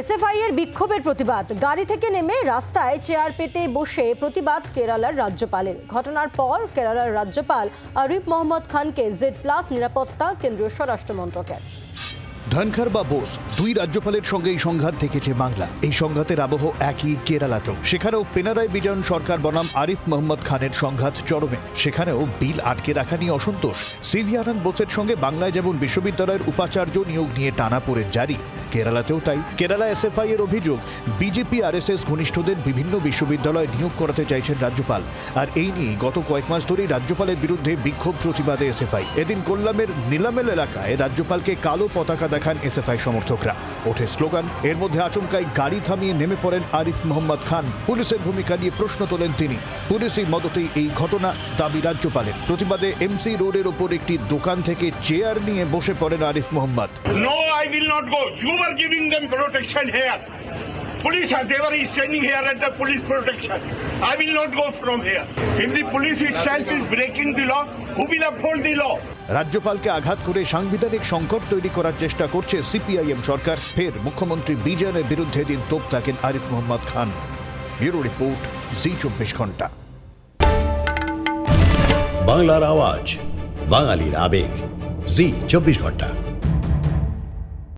SFI এর বিক্ষোভের প্রতিবাদ। গাড়ি থেকে নেমে রাস্তায় চেয়ার পেতে বসে প্রতিবাদ কেরালার রাজ্যপালের। ঘটনার পর কেরালার রাজ্যপাল আরিফ মোহাম্মদ খানকে জেড প্লাস নিরাপত্তা কেন্দ্রীয় স্বরাষ্ট্র মন্ত্রকের। ধনখড় বা বোস দুই রাজ্যপালের সঙ্গে এই সংঘাত দেখেছে বাংলা। এই সংঘাতের আবহ একই কেরালাতেও। সেখানেও পেনারায় বিজয়ন সরকার বনাম আরিফ মোহাম্মদ খানের সংঘাত চরমে। সেখানেও বিল আটকে রাখা নিয়ে অসন্তোষ। সিভি আনন্দ বোসের সঙ্গে বাংলায় যেমন বিশ্ববিদ্যালয়ের উপাচার্য নিয়োগ নিয়ে টানাপোড়েন জারি। কেরালাতেও তাই। কেরালা এসএফআই এর অভিযোগ বিজেপি আরএসএস ঘনিষ্ঠদের বিভিন্ন বিশ্ববিদ্যালয়ে নিয়োগ করাতে চাইছেন রাজ্যপাল। আর এই নিয়ে গত কয়েক মাস ধরেই রাজ্যপালের বিরুদ্ধে বিক্ষোভ প্রতিবাদে এসএফআই। এদিন কোল্লামের নীলামেল এলাকায় রাজ্যপালকে কালো পতাকা দেখান এসএফআই সমর্থকরা। ওঠে স্লোগান এর মধ্যে আচমকাই গাড়ি থামিয়ে নেমে পড়েন আরিফ মোহাম্মদ খান। পুলিশের ভূমিকা নিয়ে প্রশ্ন তোলেন তিনি। পুলিশই মদতেই এই ঘটনা দাবি রাজ্যপালের। প্রতিবাদে এমসি রোডের ওপর একটি দোকান থেকে চেয়ার নিয়ে বসে পড়েন Arif Mohammad. No, I will not go. You were giving them protection here. Police, are- they were standing here at the police protection. I will not go from here. If the police itself is breaking the law, who will uphold the law? রাজ্যপালকে আঘাত করে সাংবিধানিক সংকট তৈরি করার চেষ্টা করছে CPIM সরকার ফের মুখ্যমন্ত্রী বিজয়নের বিরুদ্ধে দিন তোপ থাকেন আরিফ মোহাম্মদ খান ব্যুরো রিপোর্ট জি চব্বিশ ঘণ্টা বাংলার আওয়াজ বাঙালির আবেগ জি চব্বিশ ঘণ্টা